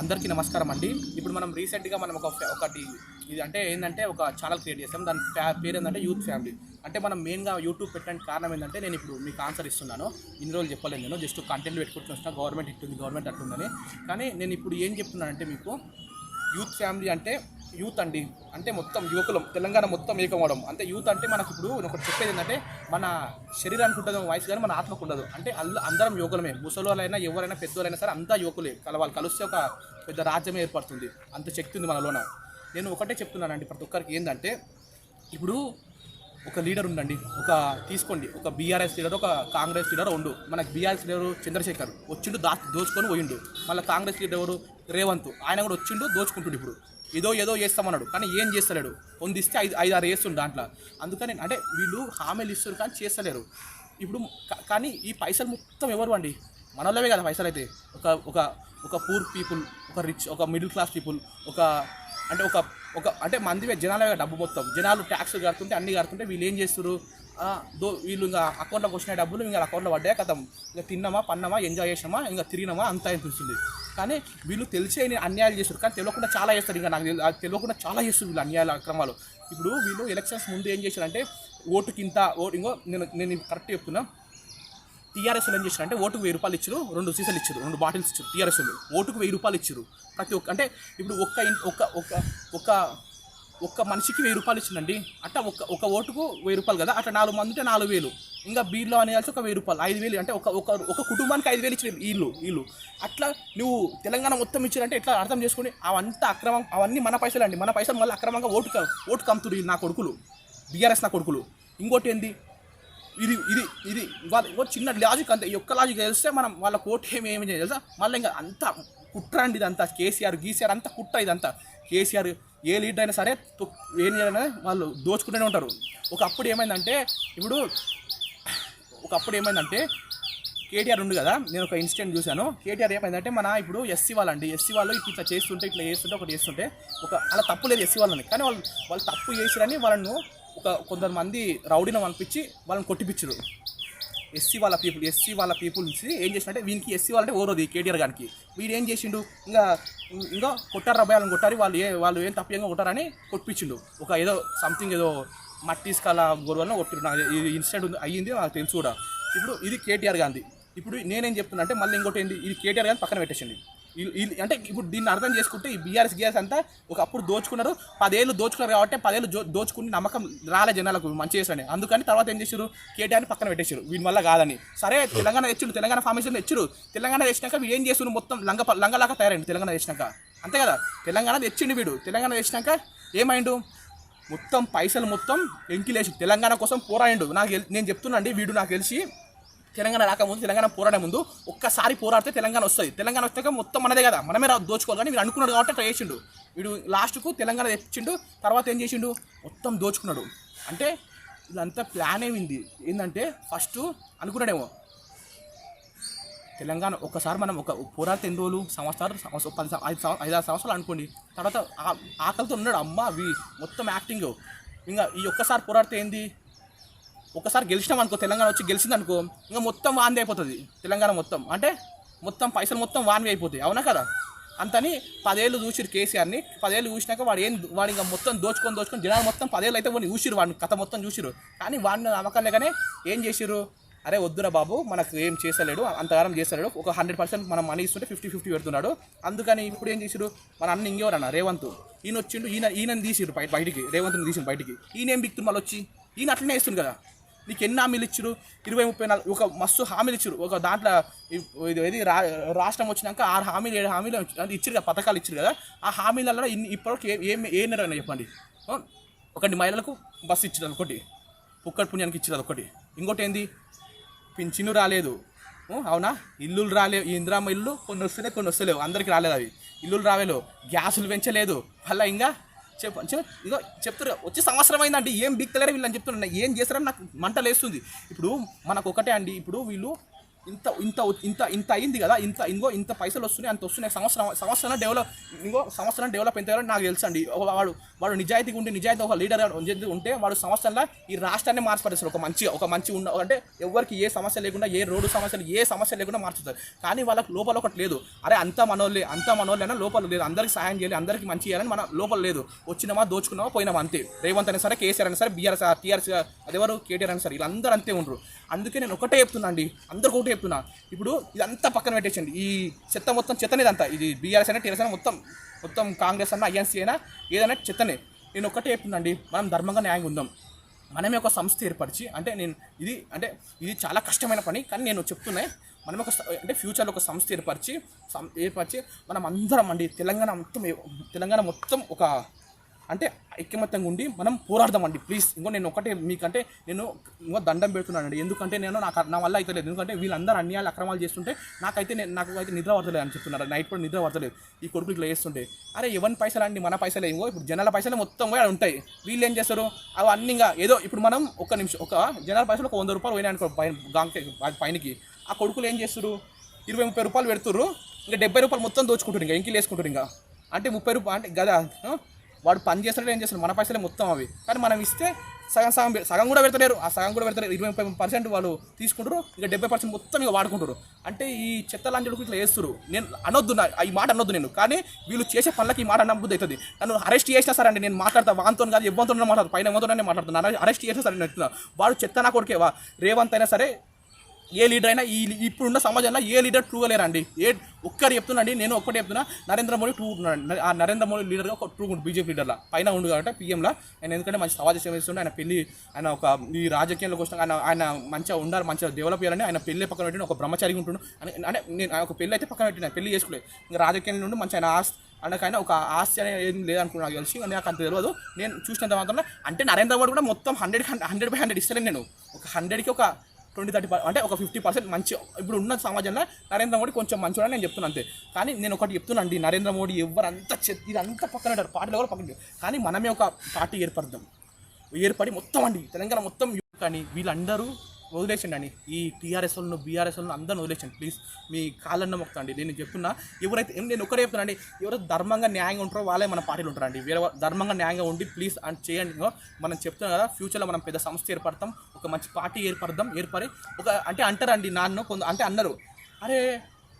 అందరికీ నమస్కారం అండి. ఇప్పుడు మనం రీసెంట్గా మనం ఒక ఒకటి ఇది అంటే ఏంటంటే ఒక ఛానల్ క్రియేట్ చేస్తాం దాని పేరు ఏంటంటే యూత్ ఫ్యామిలీ. అంటే మనం మెయిన్గా యూట్యూబ్ పెట్టడానికి కారణం ఏంటంటే నేను ఇప్పుడు మీకు ఆన్సర్ ఇస్తున్నాను. ఇన్ని రోజులు చెప్పలేదు నేను. జస్ట్ కంటెంట్ పెట్టుకుంటూ వస్తున్నా గవర్నమెంట్ ఇట్టుంది గవర్నమెంట్ అట్టుందని. కానీ నేను ఇప్పుడు ఏం చెప్తున్నానంటే మీకు యూత్ ఫ్యామిలీ అంటే యూత్ అండి. అంటే మొత్తం యువకులం తెలంగాణ మొత్తం ఏకమవడం. అంటే యూత్ అంటే మనకు ఇప్పుడు ఒకటి చెప్పేది ఏంటంటే మన శరీరానికి ఉంటుంది వయసు కానీ మన ఆత్మకు ఉండదు. అంటే అల్లు అందరం యువకులమే. ముసలోళ్ళైనా ఎవరైనా పెద్దోళ్ళైనా సరే అంతా యువకులే. వాళ్ళు కలిస్తే ఒక పెద్ద రాజ్యమే ఏర్పడుతుంది. అంత శక్తి ఉంది మనలోన. నేను ఒకటే చెప్తున్నానండి ప్రతి ఒక్కరికి ఏంటంటే ఇప్పుడు ఒక లీడర్ ఉండండి. ఒక తీసుకోండి. ఒక బీఆర్ఎస్ లీడర్ ఒక కాంగ్రెస్ లీడర్ ఉండు. మనకు బీఆర్ఎస్ లీడర్ చంద్రశేఖర్. వచ్చిండు దా దోచుకొని పోయిండు. మళ్ళీ కాంగ్రెస్ లీడర్ ఎవరు? రేవంత్. ఆయన కూడా వచ్చిండు దోచుకుంటుండు ఇప్పుడు. ఏదో ఏదో చేస్తామన్నాడు. కానీ ఏం చేస్తలేడు. పొందిస్తే ఐదు ఐదు ఆరు వేస్తుండు దాంట్లో. అందుకని అంటే వీళ్ళు హామీలు ఇస్తారు కానీ చేస్తలేరు. ఇప్పుడు కానీ ఈ పైసలు మొత్తం ఎవరు అండి? మనలోవే కదా పైసలు అయితే. ఒక ఒక ఒక పూర్ పీపుల్ ఒక రిచ్ ఒక మిడిల్ క్లాస్ పీపుల్ ఒక అంటే ఒక ఒక అంటే మందివే జనాలే డబ్బు మొత్తం. జనాలు ట్యాక్స్ కడుతుంటే అన్ని కడుతుంటే వీళ్ళు ఏం చేస్తారు దో వీళ్ళు ఇంకా అకౌంట్లోకి వచ్చిన డబ్బులు ఇంకా అకౌంట్లో పడ్డాయి కథం. ఇంకా తిన్నామా పన్నామా ఎంజాయ్ చేసినామా ఇంకా తిరిగినామా అంతా అనిపిస్తుంది కానీ వీళ్ళు తెలిసే అన్యాయాలు చేస్తారు. కానీ తెలియకుండా చాలా చేస్తారు. ఇంకా నాకు తెలియకుండా చాలా చేస్తారు వీళ్ళు అన్యాయాల అక్రమాలు. ఇప్పుడు వీళ్ళు ఎలక్షన్స్ ముందు ఏం చేశారంటే ఓటుకి ఇంత ఓటు ఇంకో నేను నేను కరెక్ట్ చెప్తున్నా. టీఆర్ఎస్ ఏం చేశారు అంటే ఓటుకు వెయ్యి రూపాయలు ఇచ్చారు రెండు సీసాలు ఇచ్చారు రెండు బాటిల్స్ ఇచ్చారు టీఆర్ఎస్లు ఓటుకు వెయ్యి రూపాయలు ఇచ్చారు. ప్రతి ఒక్క అంటే ఇప్పుడు ఒక్క ఒక్క ఒక్క ఒక్క ఒక్క మనిషికి వెయ్యి రూపాయలు ఇచ్చిందండి. అట్లా ఒక ఒక ఓటుకు వెయ్యి రూపాయలు కదా? అట్లా నాలుగు మంది ఉంటే నాలుగు వేలు. ఇంకా బీర్లో అని కలిసి ఒక వెయ్యి రూపాయలు ఐదు వేలు అంటే ఒక ఒక ఒక కుటుంబానికి ఐదు వేలు ఇచ్చిన వీళ్ళు వీళ్ళు. అట్లా నువ్వు తెలంగాణ మొత్తం ఇచ్చారంటే ఎట్లా అర్థం చేసుకుని అవంతా అక్రమం అవన్నీ మన పైసలు అండి. మన పైసలు మళ్ళీ అక్రమంగా ఓటు ఓటు కమ్ముతురు నా కొడుకులు బీఆర్ఎస్ నా కొడుకులు. ఇంకోటి ఏంది? ఇది ఇది ఇది వాళ్ళ ఇంకో చిన్న లాజిక్ అంతే. ఈ ఒక్క లాజిక్ తెలిస్తే మనం వాళ్ళ కోర్టు ఏమి ఏమి తెలుసా? మళ్ళీ ఇంకా అంతా కుట్ర అండి ఇదంతా. కేసీఆర్ గీసీఆర్ అంతా కుట్ర ఇదంతా. కేసీఆర్ ఏ లీడర్ అయినా సరే ఏం చేయాలన్నా వాళ్ళు దోచుకుంటూనే ఉంటారు. ఒకప్పుడు ఏమైందంటే ఇప్పుడు ఒకప్పుడు ఏమైందంటే కేటీఆర్ ఉంది కదా నేను ఒక ఇన్సిడెంట్ చూశాను. కేటీఆర్ ఏమైందంటే మన ఇప్పుడు ఎస్సీ వాళ్ళండి. ఎస్సీ వాళ్ళు ఇట్లా ఇట్లా చేస్తుంటే ఇట్లా చేస్తుంటే ఒకటి చేస్తుంటే ఒక అలా తప్పు లేదు ఎస్సీ వాళ్ళని. కానీ వాళ్ళు వాళ్ళు తప్పు చేసిరని వాళ్ళను ఒక కొంతమంది రౌడీని పంపించి వాళ్ళని కొట్టిపించరు ఎస్సీ వాళ్ళ పీపుల్ ఎస్సీ వాళ్ళ పీపుల్స్ ఏం చేసినట్టే వీనికి ఎస్సీ వాళ్ళంటే ఓరోది కేటీఆర్ గారికి వీడు ఏం చేసిండు? ఇంకా ఇంకా కొట్టారు రబ్బాయి వాళ్ళని కొట్టారు వాళ్ళు ఏ వాళ్ళు ఏం తప్పియంగా కొట్టారని కొట్టించిండు. ఒక ఏదో సంథింగ్ ఏదో మట్టి స్కల గొడవలను కొట్టిరు నాకు ఇది ఇన్సిడెంట్ ఉంది అయ్యింది నాకు తెలుసు కూడా. ఇప్పుడు ఇది కేటీఆర్ గాంధీ. ఇప్పుడు నేనేం చెప్తున్నా అంటే మళ్ళీ ఇంకోటి ఏంది? ఇది కేటీఆర్ గాంధీ పక్కన పెట్టేసింది. అంటే ఇప్పుడు దీన్ని అర్థం చేసుకుంటే ఈ బీఆర్ఎస్ గీఆర్ఎస్ అంతా ఒకప్పుడు దోచుకున్నారు. పదేళ్ళు దోచుకున్నారు కాబట్టి పదేళ్ళు దోచుకుని నమ్మకం రాలే జనాలకు మంచి చేసని అందుకని తర్వాత ఏం చేశారు కేటీఆర్ని పక్కన పెట్టేశారు వీని వల్ల కాదని. సరే తెలంగాణ తెచ్చుడు. తెలంగాణ ఫార్మేషన్ తెచ్చుడు. తెలంగాణ తెచ్చినాక వీడు ఏం చేస్తున్నారు మొత్తం లంగ లంగలాగా తయారైంది తెలంగాణ తెచ్చినాక. అంతే కదా? తెలంగాణ తెచ్చిండు వీడు. తెలంగాణ తెచ్చినాక ఏమైండు? మొత్తం పైసలు మొత్తం ఎంకిలేసి తెలంగాణ కోసం పోరాడిండు. నాకు నేను చెప్తున్నా అండి వీడు నాకు తెలిసి తెలంగాణ రాకముందు తెలంగాణ పోరాడే ముందు ఒక్కసారి పోరాడితే తెలంగాణ వస్తుంది. తెలంగాణ వచ్చాక మొత్తం మనదే కదా. మనమే రా దోచుకోవాలి కానీ వీడు అనుకున్నాడు కాబట్టి ట్రై చేసిండు. వీడు లాస్ట్కు తెలంగాణ తెచ్చిండు తర్వాత ఏం చేసిండు? మొత్తం దోచుకున్నాడు. అంటే ఇదంతా ప్లాన్ ఏమింది? ఏంటంటే ఫస్ట్ అనుకున్నాడేమో తెలంగాణ ఒకసారి మనం ఒక పోరాడితే ఎన్ని రోజులు? సంవత్సరాలు? సంవత్సరం పది ఐదు సం- ఐదారు సంవత్సరాలు అనుకోండి. తర్వాత ఆ- ఆకలితో ఉన్నాడు అమ్మ అవి మొత్తం యాక్టింగ్. ఇంకా ఈ ఒక్కసారి పోరాడితే ఏంది? ఒకసారి గెలిచినాం అనుకో తెలంగాణ వచ్చి గెలిచింది అనుకో ఇంకా మొత్తం వాంది అయిపోతుంది. తెలంగాణ మొత్తం. అంటే మొత్తం పైసలు మొత్తం వాన్వి అయిపోతాయి. అవునా కదా? అంతని పదేళ్ళు చూసిరు కేసీఆర్ని. పదేళ్ళు చూసినాక వాడు ఏం వాడు ఇంకా మొత్తం దోచుకొని దోచుకొని జనాలు మొత్తం పదేళ్ళు అయితే వాడిని చూసిరు వాడిని. కథ మొత్తం చూసిరు కానీ వాడిని నమ్మకం ఏం చేసిరు అరే వద్దురా బాబు మనకు ఏం చేస్తలేడు అంతగానం చేస్తలేడు. ఒక హండ్రెడ్ పర్సెంట్ మనం మనీ ఇస్తుంటే ఫిఫ్టీ ఫిఫ్టీ పెడుతున్నాడు. అందుకని ఇప్పుడు ఏం చేసిరు మన అన్న ఇంకెవరన్న? రేవంత్. ఈయన వచ్చిండు ఈయన ఈయనని తీసిరు బయట బయటికి. రేవంత్ని తీసిన బయటికి. ఈయన ఏం బిక్తుంది మళ్ళీ వచ్చి ఈయన అట్లనే వేస్తుంది కదా. నీకు ఎన్ని హామీలు ఇచ్చారు ఇరవై ముప్పై నాలుగు ఒక మస్తు హామీలు ఇచ్చారు ఒక దాంట్లో ఇది ఏది? రా రాష్ట్రం వచ్చినాక ఆరు హామీలు ఏడు హామీలు అది ఇచ్చారు కదా పథకాలు ఇచ్చారు కదా. ఆ హామీలలో ఇన్ని ఇప్పటివరకు ఏ- ఏం ఏ నిర్ణయం చెప్పండి? ఒకటి మహిళలకు బస్సు ఇచ్చారు ఒకటి పుక్కడి పుణ్యానికి ఇచ్చారు ఒకటి ఇంకోటి ఏంది? పింఛను రాలేదు. అవునా? ఇల్లులు రాలేవు. ఇందిరామ్మ ఇల్లు కొన్ని వస్తున్నాయి కొన్ని వస్తలేవు. అందరికీ రాలేదు అవి. ఇల్లులు రావేలేవు గ్యాసులు పెంచలేదు. మళ్ళీ ఇంకా చెప్ప ఇదో చెప్తారు వచ్చే సంవత్సరం అయిందండి ఏం బిక్తలేరు వీళ్ళని చెప్తున్నా ఏం చేస్తారని నాకు మంట లేస్తుంది. ఇప్పుడు మనకు ఒకటే అండి ఇప్పుడు వీళ్ళు ఇంత ఇంత ఇంత ఇంత అయింది కదా ఇంత ఇంకో ఇంత పైసలు వస్తున్నాయి అంత వస్తున్నాయి. సంవత్సరం సంవత్సరం డెవలప్ ఇంకో సంవత్సరం డెవలప్ అయితే నాకు తెలుసు అండి. ఒక వాడు వాడు నిజాయితీగా ఉంటే నిజాయితీ ఒక లీడర్ ఉంటే వాడు సంవత్సరంలో ఈ రాష్ట్రాన్ని మార్చిపడేస్తారు ఒక మంచి ఒక మంచి ఉన్న అంటే ఎవరికి ఏ సమస్య లేకుండా ఏ రోడ్డు సమస్యలు ఏ సమస్య లేకుండా మార్చుతారు. కానీ వాళ్ళకి లోపల ఒకటి లేదు. అరే అంత మనోళ్ళే అంత మనోళ్ళైనా లోపల లేదు. అందరికి సహాయం చేయాలి అందరికి మంచి చేయాలని మన లోపల లేదు. వచ్చినామా దోచుకున్నామా పోయినామా అంతే. రేవంత్ అయినా సరే కేసీఆర్ అయినా సరే బీఆర్ఎస్ టీఆర్ఎస్ అదెవరు కేటీఆర్ అయినా సరే వీళ్ళందరూ అంతే ఉండరు. అందుకే నేను ఒకటే చెప్తున్నా అండి. అందరు ఒకటి చెప్తున్నా. ఇప్పుడు ఇదంతా పక్కన పెట్టేసండి. ఈ చెత్త మొత్తం చెత్తనే ఇదంతా. ఇది బీఆర్ఎస్ అయినా టీఆర్ఎస్ అయినా మొత్తం మొత్తం కాంగ్రెస్ అన్న ఐఎన్సీ అయినా ఏదైనా చెత్తనే. నేను ఒకటే చెప్తుందండి మనం ధర్మంగా న్యాయంగా ఉందాం. మనమే ఒక సంస్థ ఏర్పరిచి అంటే నేను ఇది అంటే ఇది చాలా కష్టమైన పని కానీ నేను చెప్తున్నాయి మనం ఒక అంటే ఫ్యూచర్లో ఒక సంస్థ ఏర్పరిచి సం- ఏర్పరిచి మనం అందరం అండి తెలంగాణ మొత్తం తెలంగాణ మొత్తం ఒక అంటే ఐక్యమత్యంగా ఉండి మనం పోరాడదామండి. ప్లీజ్ ఇంకో నేను ఒకటే మీకంటే నేను ఇంకో దండం పెడుతున్నానండి. ఎందుకంటే నేను నాకు నా వల్ల అయితే లేదు. ఎందుకంటే వీళ్ళందరూ అన్యాయాలు అక్రమాలు చేస్తుంటే నాకైతే నేను నాకు అయితే నిద్ర పడతలేదు అని చెప్తున్నారు. నైట్ కూడా నిద్ర పడతలేదు ఈ కొడుకులు ఇట్లా చేస్తుంటే అరే ఎవరి పైసలు అండి? మన పైసలు. ఏమో ఇప్పుడు జనాల పైసలు మొత్తం కూడా ఉంటాయి. వీళ్ళు ఏం చేస్తారు? అవి అన్ని ఇంకా ఏదో ఇప్పుడు మనం ఒక నిమిషం ఒక జనాల పైసలు ఒక వంద రూపాయలు పోయినాయి అనుకో పైన గాంకే పైనకి. ఆ కొడుకులు ఏం చేస్తారు ఇరవై ముప్పై రూపాయలు పెడుతుర్రు. ఇంకా డెబ్బై రూపాయలు మొత్తం దోచుకుంటారు ఇంకా ఇంకిలు వేసుకుంటారు ఇంకా. అంటే ముప్పై రూపాయలు అంటే గదా వాడు పని చేస్తాడు ఏం చేస్తాడు? మన పైసలే మొత్తం అవి. కానీ మనం ఇస్తే సగం సగం సగం కూడా పెడతలేరు. ఆ సగం కూడా పెడతలేరు. ఇరవై ముప్పై పర్సెంట్ వాళ్ళు తీసుకుంటారు. ఇక డెబ్బై పర్సెంట్ మొత్తం ఇక వాడుకుంటారు. అంటే ఈ చెత్త లాంటి ఇట్లా వేస్తారు నేను అనొద్దు నా ఈ మాట అనొద్దు నేను. కానీ వీళ్ళు చేసే పనులకి ఈ మాట నమ్మబుద్ధి అవుతుంది నన్ను అరెస్ట్ చేసినా సరే అండి నేను మాట్లాడతా. వాంతో కాదు ఇవ్వంతో మాట్లాడతాను పైన ఇవ్వంతో మాట్లాడుతున్నాను అరెస్ట్ చేసినా సరే నేను వాడు చెత్త నా కొడుకే వా. రేవంత్ అయినా సరే ఏ లీడర్ అయినా ఈ ఇప్పుడున్న సమాజంలో ఏ లీడర్ ట్రూగా లేరండి? ఏ ఒక్కరు చెప్తున్నాండి నేను ఒక్కటి చెప్తున్నా నరేంద్ర మోడీ ట్రూ ఉంటున్నాడు ఆ నరేంద్ర మోడీ లీడర్గా ఒక ట్రూ ఉంటుంది బీజేపీ లీడర్లా. పైన ఉండు కాబట్టి పీఎంలా. ఆయన ఎందుకంటే మంచి సమాజ సేవ చేస్తుండే ఆయన పెళ్ళి ఆయన ఒక ఈ రాజకీయంలోకి వచ్చిన ఆయన ఆయన మంచిగా ఉండాలి మంచిగా డెవలప్ చేయాలని ఆయన పెళ్ళి పక్కన పెట్టిన ఒక బ్రహ్మచారి ఉంటుండు. అని అంటే నేను ఒక పెళ్ళి అయితే పక్కన పెట్టిన పెళ్ళి చేసుకోలేదు. ఇంకా రాజకీయంలో నుండి మంచి ఆయన ఆస్తి ఆయనకైనా ఒక ఆస్తి అనేది ఏం లేదనుకున్నా నాకు తెలిసి నాకు అంత తెలియదు. నేను చూసినంత మాత్రం అంటే నరేంద్ర మోడీ కూడా మొత్తం హండ్రెడ్ హండ్రెడ్ బై హండ్రెడ్ ఇస్తలేను నేను. ఒక హండ్రెడ్కి ఒక ట్వంటీ థర్టీ అంటే ఒక ఫిఫ్టీ పర్సెంట్ మంచి ఇప్పుడు ఉన్న సమాజంలో నరేంద్ర మోడీ కొంచెం మంచివాడని నేను చెప్తున్నాను అంతే. కానీ నేను ఒకటి చెప్తున్నా అండి నరేంద్ర మోడీ ఎవరంతా చెత్త ఇదంతా పక్కన ఉంటారు పార్టీలో కూడా పక్కన కానీ మనమే ఒక పార్టీ ఏర్పడదాం. ఏర్పడి మొత్తం అండి తెలంగాణ మొత్తం కానీ వీళ్ళందరూ వదిలేసండి ఈ టీఆర్ఎస్ వాళ్ళను బీఆర్ఎస్ వాళ్ళను అందరిని వదిలేసండి. ప్లీజ్ మీ కాళ్ళన్న మొక్కండి. నేను చెప్తున్నా ఎవరైతే నేను ఒకరే చెప్తున్నాండి ఎవరైతే ధర్మంగా న్యాయంగా ఉంటారో వాళ్ళే మన పార్టీలు ఉంటారండి. వేరే ధర్మంగా న్యాయంగా ఉండి ప్లీజ్ అని చేయండి. మనం చెప్తున్నాం కదా ఫ్యూచర్లో మనం పెద్ద సంస్థ ఏర్పడతాం ఒక మంచి పార్టీ ఏర్పడదాం ఏర్పడి ఒక అంటే అంటారండి నాన్న కొంత అంటే అన్నారు. అరే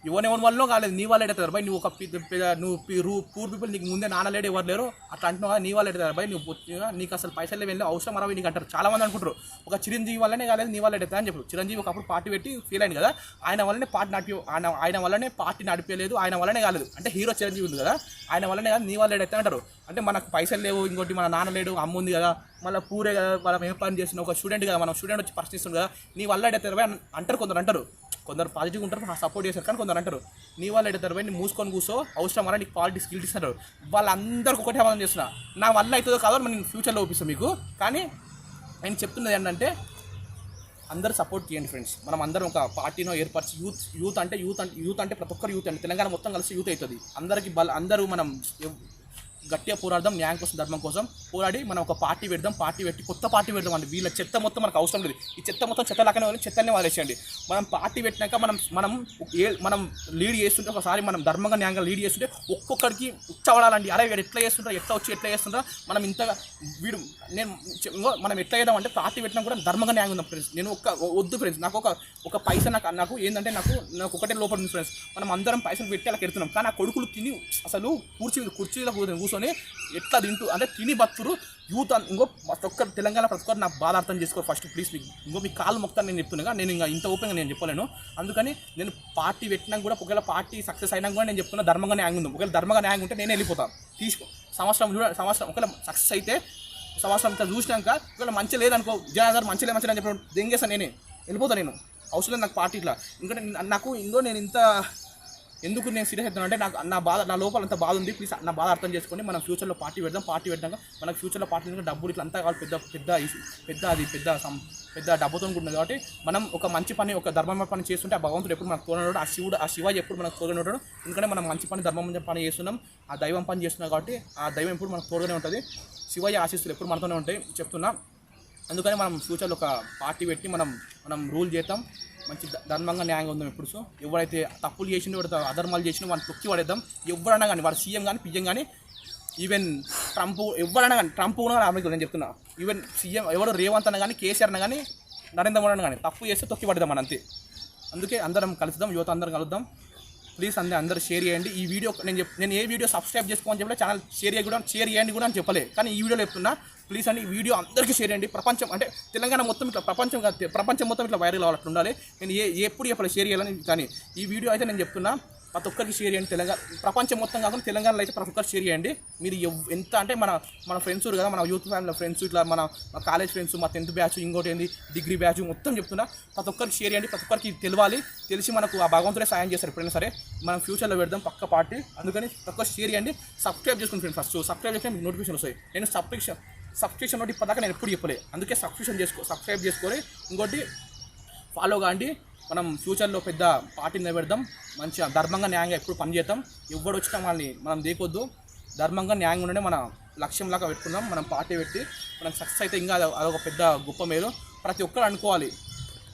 ఎవరెవరి వల్ల కాలేదు నీ వాళ్ళు ఎడతారు. బై నువ్వు ఒక పెద్ద- నువ్వు పూర్ పీపుల్ నీకు ముందే నాన్నలేడు ఎవరు లేరు అట్లా అంటున్నావు నీ వాళ్ళు ఎడతారు. బై నువ్వు నీకు అసలు పైసలు వెళ్ళి అవసరం అరవై నీకు అంటారు. చాలా మంది అనుకుంటారు ఒక చిరంజీవి వల్లనే కాలేదు నీ వాళ్ళు ఎడతారు అని చెప్పారు. చిరంజీవి ఒకప్పుడు పార్టీ పెట్టి ఫీల్ అయింది కదా ఆయన వల్లనే పార్టీ నడిపి ఆయన ఆయన వల్లనే పార్టీ నడిపేయలేదు ఆయన వల్లనే కాలేదు. అంటే హీరో చిరంజీవి ఉంది కదా ఆయన వల్లనే కాదు నీ వాళ్ళు ఎడతా అంటారు. అంటే మనకు పైసలు లేవు ఇంకోటి మన నాన్న లేడు అమ్మ ఉంది కదా మళ్ళీ పూరే కదా మనం ఏం పని చేసిన ఒక స్టూడెంట్ కదా మనం స్టూడెంట్ వచ్చి ప్రశ్నిస్తుంది కదా నీ వల్ల ఎడతారు అంటారు కొందరు అంటారు. కొందరు పాజిటివ్ ఉంటారు సపోర్ట్ చేస్తారు. కానీ కొందరు అంటారు నీ వాళ్ళు ఎడతారు పోయి మూసుకొని కూర్చో అవసరం వల్ల నీకు పాలిటిక్స్ గిల్ట్ ఇస్తారు. వాళ్ళందరికీ ఒకటే మనం చేస్తున్నా. నా వల్ల అవుతుందో కాదో నేను ఫ్యూచర్లో చూపిస్తాను మీకు. కానీ నేను చెప్తున్నది ఏంటంటే అందరూ సపోర్ట్ చేయండి ఫ్రెండ్స్ మనం అందరం ఒక పార్టీనో ఏర్పరిచి యూత్ యూత్ అంటే యూత్ అంటే యూత్ అంటే ప్రతి ఒక్కరు యూత్ అండి. తెలంగాణ మొత్తం కలిసి యూత్ అవుతుంది. అందరికీ బల అందరూ మనం గట్టిగా పోరాడదాం న్యాయం కోసం ధర్మం కోసం పోరాడి మనం ఒక పార్టీ పెడదాం పార్టీ పెట్టి కొత్త పార్టీ పెడదాం అండి. వీళ్ళ చెత్త మొత్తం మనకు అవసరం లేదు. ఈ చెత్త మొత్తం చెత్త లాగానే వాళ్ళు చెత్తనే వదిలేసేయండి. మనం పార్టీ పెట్టినాక మనం మనం ఏ మనం లీడ్ చేస్తుంటే ఒకసారి మనం ధర్మంగా న్యాయంగా లీడ్ చేస్తుంటే ఒక్కొక్కడికి ఉచ్చవడాలండి అరే వీడు ఎట్లా చేస్తుంటారు ఎట్లా వచ్చి ఎట్లా చేస్తుంటారు మనం ఇంతగా వీడు నేను మనం ఎట్లా చేద్దాం అంటే పార్టీ పెట్టినా కూడా ధర్మంగా న్యాయం ఉందాం ఫ్రెండ్స్ నేను ఒక వద్దు ఫ్రెండ్స్ నాకు ఒక ఒక పైసా నాకు నాకు ఏంటంటే నాకు నాకు ఒకటే లోపల ఉంది ఫ్రెండ్స్ మనం అందరం పైసలు పెట్టి అలా పెడుతున్నాం కానీ ఆ కొడుకులు తిని అసలు కుర్చీ కుర్చీలో కూర్చొని కూర్చొని ఎట్లా తింటూ అంటే తిని బతురు యూత్ అని ఇంకో ప్రతి ఒక్కరు తెలంగాణ ప్రతి ఒక్కరు నాకు బాధ అర్థం చేసుకో ఫస్ట్ ప్లీజ్ మీకు ఇంకో మీ కాలు మొక్తాను నేను చెప్తున్నాగా నేను ఇంకా ఇంత ఓపెన్గా నేను చెప్పలేను. అందుకని నేను పార్టీ పెట్టినా కూడా ఒకవేళ పార్టీ సక్సెస్ అయినా కూడా నేను చెప్తున్నా ధర్మంగా న్యాయం ఉంది ఒకవేళ ధర్మంగా న్యాయం ఉంటే నేను వెళ్ళిపోతాను తీసుకో. సంవత్సరం చూడ సంవత్సరం ఒకవేళ సక్సెస్ అయితే సంవత్సరం ఇంకా చూసినాక ఒకవేళ మంచి లేదనుకో జనాధార్ మంచి లేదు మంచి అని చెప్పిన దెంగేస్తాను నేనే. వెళ్ళిపోతాను నేను. అవసరం లేదు నాకు పార్టీ ఇట్లా. ఇంకా నాకు ఇంకో నేను ఇంత ఎందుకు నేను సీరియస్ అవుతాను అంటే నాకు నా బాధ నా లోపల అంత బాధ ఉంది. ప్లీజ్ నా బాధ అర్థం చేసుకొని మనం ఫ్యూచర్లో పార్టీ పెడదాం. పార్టీ పెట్టాక మనకు ఫ్యూచర్లో పార్టీ డబ్బులు ఇట్లా అంతా కావాలి పెద్ద పెద్ద పెద్ద అది పెద్ద సం- పెద్ద డబ్బుతో ఉంటుంది కాబట్టి మనం ఒక మంచి పని ఒక ధర్మమైన పని చేస్తుంటే ఆ భగవంతుడు ఎప్పుడు మనకు తోడనుడు ఆ శివుడు ఆ శివ ఎప్పుడు మనకు తోడనే ఉంటాడు ఎందుకంటే మనం మంచి పని ధర్మమైన పని చేస్తున్నాం. ఆ దైవం పని చేస్తున్నాం కాబట్టి ఆ దైవం ఎప్పుడు మనకు తోడుగానే ఉంటుంది. శివయ్య ఆశీస్సులు ఎప్పుడు మనతోనే ఉంటాయి. చెప్తున్నా. అందుకని మనం ఫ్యూచర్లో ఒక పార్టీ పెట్టి మనం మనం రూల్ చేద్దాం. మంచి ధర్మంగా న్యాయంగా ఉందాం ఇప్పుడు సో ఎవరైతే తప్పులు చేసినా ఎవరైతే అధర్మాలు చేసినా వాళ్ళని తొక్కి పడేద్దాం. ఎవరైనా కానీ వాడు సీఎం కానీ పిఎం కానీ ఈవెన్ ట్రంప్ ఎవరైనా కానీ ట్రంప్ కూడా అమెరికా నేను చెప్తున్నా. ఈవెన్ సీఎం ఎవరు రేవంత్ అన్న కానీ కేసీఆర్ అన్న కానీ నరేంద్ర మోడీ అన్న కానీ తప్పు చేస్తే తొక్కి పడదాం మనం అంతే. అందుకే అందరం కలుద్దాం యువత అందరం కలుద్దాం. ప్లీజ్ అందరూ అందరూ షేర్ చేయండి. ఈ వీడియో నేను చెప్ నేను ఏ వీడియో సబ్స్క్రైబ్ చేసుకోమని చెప్పలే ఛానల్ షేర్ చేయ కూడా షేర్ చేయండి కూడా అని చెప్పలే. కానీ ఈ వీడియోలో చెప్తున్నా ప్లీజ్ అండి ఈ వీడియో అందరికీ షేర్ చేయండి. ప్రపంచం అంటే తెలంగాణ మొత్తం ఇట్లా ప్రపంచం ప్రపంచం మొత్తం ఇట్లా వైరల్ అవ్వాలి ఉండాలి. నేను ఏ ఎప్పుడు ఎప్పుడు షేర్ చేయాలని కానీ ఈ వీడియో అయితే నేను చెప్తున్నా. ప్రతి ఒక్కరికి షేర్ చేయండి. తెలంగాణ ప్రపంచం మొత్తం కాకుండా తెలంగాణలో అయితే ప్రతి ఒక్కరికి షేర్ చేయండి. మీరు ఎవ్- ఎంత అంటే మన మన ఫ్రెండ్స్ కదా మన యూత్ ఫ్యామిలీ ఫ్రెండ్స్ ఇట్లా మన మా కాలేజ్ ఫ్రెండ్స్ మా టెన్త్ బ్యాచ్ ఇంకోటి ఏంది డిగ్రీ బ్యాచ్ మొత్తం చెప్తున్నా. ప్రతి ఒక్కరికి షేర్ చేయండి. ప్రతి ఒక్కరికి తెలియాలి. తెలిసి మనకు ఆ భగవంతుడే సాయం చేస్తారు ఎప్పుడైనా సరే. మనం ఫ్యూచర్లో పెడదాం పక్క పార్టీ. అందుకని తక్కువ షేర్ చేయండి. సబ్స్క్రైబ్ చేసుకుని ఫ్రెండ్ ఫస్ట్ సబ్స్క్రైబ్ చేస్తే మీకు నోటిఫికేషన్ వస్తాయి. నేను సబ్స్క్రిప్షన్ సబ్స్క్రిప్షన్ ఒకటి ఇప్పటిదాకా నేను ఎప్పుడు చెప్పలే. అందుకే సబ్స్క్రిప్షన్ చేసుకో సబ్స్క్రైబ్ చేసుకొని ఇంకోటి ఫాలో కాండి. మనం ఫ్యూచర్లో పెద్ద పార్టీని నిలబెడదాం. మంచిగా ధర్మంగా న్యాయంగా ఎప్పుడు పనిచేద్దాం ఎవడు వచ్చినా మనల్ని మనం దేకొద్దు. ధర్మంగా న్యాయంగా ఉండడే మన లక్ష్యంలాగా పెట్టుకుందాం. మనం పార్టీ పెట్టి మనం సక్సెస్ అయితే ఇంకా అదొక పెద్ద గొప్ప మేలు. ప్రతి ఒక్కరు అనుకోవాలి.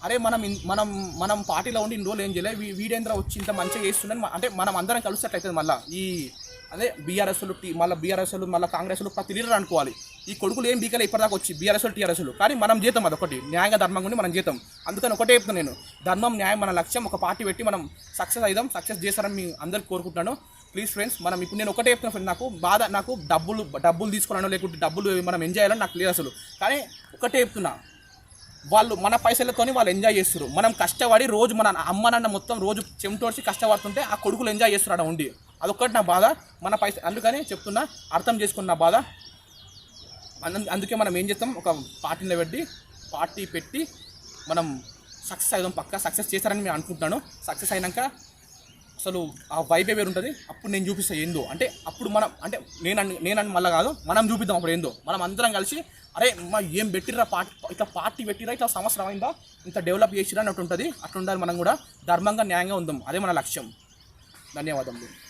అరే మనం ఇన్- మనం మనం పార్టీలో ఉండి ఇన్ని రోజులు ఏం చేయలేదు వీ- వీడేంద్ర వచ్చి ఇంత మంచిగా చేస్తుందని అంటే మనం అందరం కలిసినట్లయితే మళ్ళీ ఈ అదే బీఆర్ఎస్లు టీ మళ్ళీ బీఆర్ఎస్లు మళ్ళీ కాంగ్రెస్లు ప్రతి లీడర్ అనుకోవాలి. ఈ కొడుకులు ఏం బీకలే ఇప్పటిదాకా వచ్చి బీఆర్ఎస్లు టీఆర్ఎస్లు. కానీ మనం జీతం అదొకటి న్యాయంగా ధర్మం ఉండి మనం జీతం. అందుకని ఒకటే చెప్తాను నేను ధర్మం న్యాయం మన లక్ష్యం ఒక పార్టీ పెట్టి మనం సక్సెస్ అయిదాం సక్సెస్ చేస్తారని మీ అందరికి కోరుకుంటున్నాను. ప్లీజ్ ఫ్రెండ్స్ మనం ఇప్పుడు నేను ఒకటే చెప్తున్నా ఫ్రెండ్ నాకు బాధ నాకు డబ్బులు డబ్బులు తీసుకోవాలనో లేకుంటే డబ్బులు మనం ఎంజాయ్ చేయాలని నాకు లేదు అసలు. కానీ ఒకటే చెప్తున్నా వాళ్ళు మన పైసలతోని వాళ్ళు ఎంజాయ్ చేస్తారు మనం కష్టపడి రోజు మన అమ్మ నాన్న మొత్తం రోజు చెమటోడ్చి కష్టపడుతుంటే ఆ కొడుకులు ఎంజాయ్ చేస్తారు అక్కడ ఉండి. అదొక్కటి నా బాధ. మన పైస అందుకని చెప్తున్నా అర్థం చేసుకున్న నా బాధ అందుకే మనం ఏం చేస్తాం? ఒక పార్టీలో పెట్టి పార్టీ పెట్టి మనం సక్సెస్ అవుదాం పక్కా. సక్సెస్ చేస్తారని నేను అనుకుంటున్నాను. సక్సెస్ అయినాక అసలు ఆ వైబే వేరు ఉంటుంది అప్పుడు నేను చూపిస్తాను ఏందో. అంటే అప్పుడు మనం అంటే నేను నేనని నేను అని మళ్ళీ కాదు మనం చూపిద్దాం అప్పుడు ఏందో. మనం అందరం కలిసి అరే మా ఏం పెట్టిరా పార్టీ ఇట్లా పార్టీ పెట్టిరా ఇట్లా సంవత్సరం అయిందా? ఇంత డెవలప్ చేసిరా అన్నట్టు ఉంటుంది. అట్లా ఉండాలి మనం కూడా. ధర్మంగా న్యాయంగా ఉందాం. అదే మన లక్ష్యం. ధన్యవాదములు.